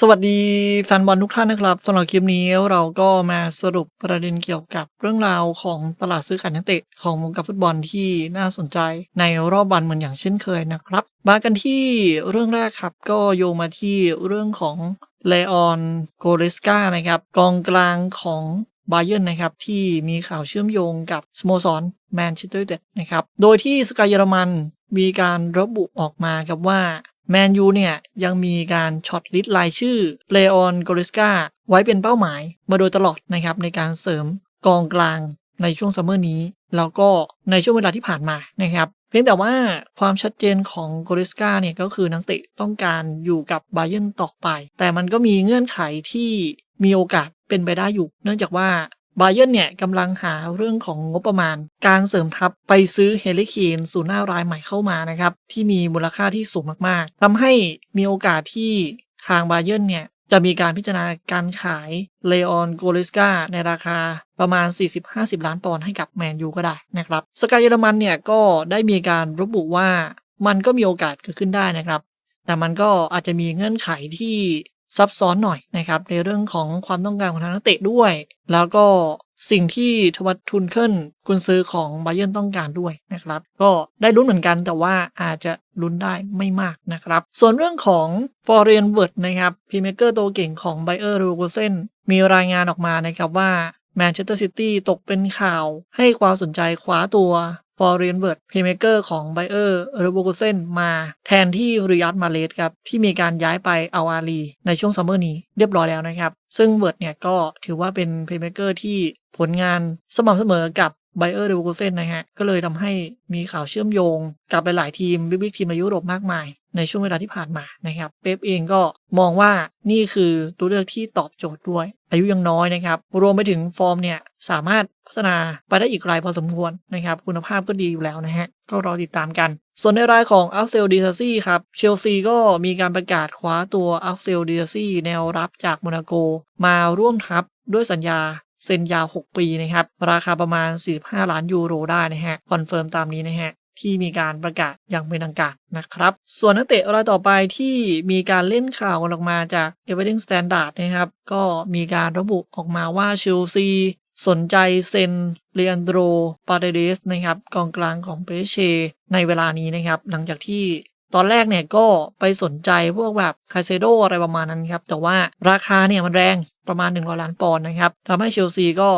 สวัสดีแฟนบอลทุกท่านนะครับสำหรับคลิปนี้เราก็มาสรุปประเด็นเกี่ยวกับเรื่องราวของตลาดซื้อขายนักเตะของวงการฟุตบอลที่น่าสนใจในรอบวันเหมือนอย่างเช่นเคยนะครับ มากันที่เรื่องแรกครับก็โยงมาที่เรื่องของเลออนโกเรสกานะครับกองกลางของบาเยร์นนะครับที่มีข่าวเชื่อมโยงกับสโมสรแมนเชสเตอร์ยูไนเต็ดนะครับโดยที่สกายเยอรมันมีการระบุออกมาครับว่า แมนยูเนี่ยยังมีการช็อตลิสต์รายชื่อเลออนกเรสกาไว้เป็นเป้าหมายมาโดยตลอดนะครับในการเสริมกองกลางในช่วงซัมเมอร์นี้ แล้วก็ในช่วงเวลาที่ผ่านมานะครับเพียงแต่ว่าความชัดเจนของโกเรสกาเนี่ยก็คือนักเตะต้องการอยู่กับบาเยนต่อไป แต่มันก็มีเงื่อนไขที่มีโอกาสเป็นไปได้อยู่ เนื่องจากว่า บาเยร์นเนี่ยกำลังหาเรื่องของงบประมาณ การเสริมทัพไปซื้อเฮลิเคนสู่หน้ารายใหม่เข้ามานะครับ ที่มีมูลค่าที่สูงมากๆทำให้มีโอกาสที่ทางบาเยร์นเนี่ยจะมีการพิจารณาการขายเลออนโกเลสกาในราคาประมาณ 40-50 ล้านปอนด์ให้กับแมนยูก็ได้นะครับ สกายเยอรมันเนี่ยก็ได้มีการระบุว่ามันก็มีโอกาสเกิดขึ้นได้นะครับ แต่มันก็อาจจะมีเงื่อนไขที่ ซับซ้อนหน่อยนะครับ ในเรื่องของความต้องการของทางนักเตะด้วย แล้วก็สิ่งที่ทวัตทุนเคิลกุนซื้อของบาเยร์นต้องการด้วยนะครับ ก็ได้ลุ้นเหมือนกันแต่ว่าอาจจะลุ้นได้ไม่มากนะครับ ส่วนเรื่องของฟอร์เรนเวิร์ดนะครับพีเมเกอร์ตัวเก่งของไบเออร์รูโกเซนมีรายงานออกมานะครับว่าแมนเชสเตอร์ซิตี้ตกเป็นข่าวให้ความสนใจคว้าตัว ฟอร์เรนเวิร์ดเพย์เมเกอร์ของไบเออร์เรโบโกเซนมาแทนที่ริยัตมาเลสครับ ที่มีการย้ายไปเอาอาลีในช่วงซัมเมอร์นี้เรียบร้อยแล้วนะครับ ซึ่งเวิร์ดเนี่ยก็ถือว่าเป็นเพย์เมเกอร์ที่ผลงานสม่ำเสมอกับไบเออร์เรโบโกเซนนะฮะ ก็เลยทำให้มีข่าวเชื่อมโยงกับหลายๆทีมบิ๊กๆทีมในยุโรปมากมาย ในช่วงเวลาที่ผ่านมานะครับ เป๊ปเองก็มองว่านี่คือตัวเลือกที่ตอบโจทย์ด้วย อายุยังน้อยนะครับ รวมไปถึงฟอร์มเนี่ยสามารถพัฒนาไปได้อีกไกลพอสมควรนะครับ คุณภาพก็ดีอยู่แล้วนะฮะ ก็รอติดตามกัน ส่วนในรายของอัลเซลดิซาซี่ครับ เชลซีก็มีการประกาศคว้าตัวอัลเซลดิซาซี่แนวรับจากโมนาโก มาร่วมทัพด้วยสัญญาเซ็นยาว 6 ปีนะครับ ราคาประมาณ 45 ล้านยูโรได้นะฮะ คอนเฟิร์มตามนี้นะฮะ ที่มีการประกาศอย่างเป็นทางการนะครับ ส่วนนักเตะรายต่อไปที่มีการเล่นข่าวออกมาจาก e v e r y t h i n g Standard นะครับ ก็มีการระบุออกมาว่าเชลซีสนใจเซนเลอันโดรปาเดเดสนะครับกองกลางของเปเช ในเวลานี้นะครับ หลังจากที่ตอนแรกเนี่ยก็ไปสนใจพวกแบบคาเซโดอะไรประมาณนั้นครับ แต่ว่าราคาเนี่ยมันแรงประมาณ100ล้านปอนด์นะครับทำให้เชลซีก็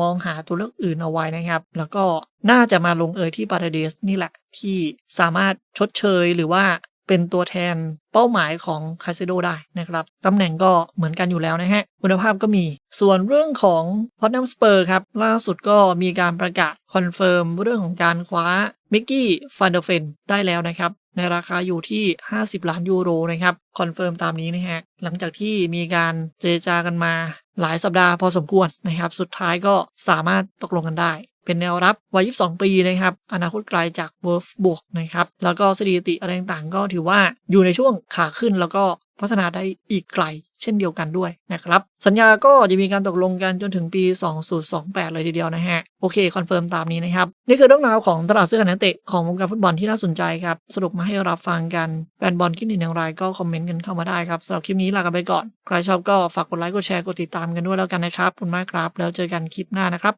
มองหาตัวเลือกอื่นเอาไว้นะครับ แล้วก็ น่าจะมาลงเอยที่ปาเดเดสนี่แหละ ที่สามารถชดเชยหรือว่าเป็นตัวแทนเป้าหมายของคาเซโดได้นะครับตำแหน่งก็เหมือนกันอยู่แล้วนะฮะคุณภาพก็มี ส่วนเรื่องของพอตแนมสเปอร์ครับ ล่าสุดก็มีการประกาศคอนเฟิร์มเรื่องของการคว้ามิกกี้ฟันเดอร์เฟนได้แล้วนะครับ ในราคาอยู่ที่ 50 ล้านยูโรนะครับคอนเฟิร์มตามนี้นะฮะหลังจากที่มีการเจรจากันมาหลายสัปดาห์พอสมควรนะครับ สุดท้ายก็สามารถตกลงกันได้ เป็นแนวรับวัย 22 ปีนะครับ อนาคตไกลจากเวิร์ฟบวกนะครับ แล้วก็สถิติอะไรต่างๆ ก็ถือว่าอยู่ในช่วงขาขึ้นแล้วก็พัฒนาได้อีกไกลเช่นเดียวกันด้วยนะครับ สัญญาก็จะมีการตกลงกันจนถึงปี 2028 เลยทีเดียวนะฮะ โอเค คอนเฟิร์มตามนี้นะครับ นี่คือเรื่องราวของตลาดเสื้อขายนักเตะของวงการฟุตบอลที่น่าสนใจครับ สรุปมาให้รับฟังกัน แฟนบอลคิดเห็นอย่างไรก็คอมเมนต์กันเข้ามาได้ครับสำหรับคลิปนี้ลากันไปก่อน ใครชอบก็ฝากกดไลค์กดแชร์กดติดตามกันด้วยแล้วกันนะครับขอบคุณมากครับ แล้วเจอกันคลิปหน้านะครับ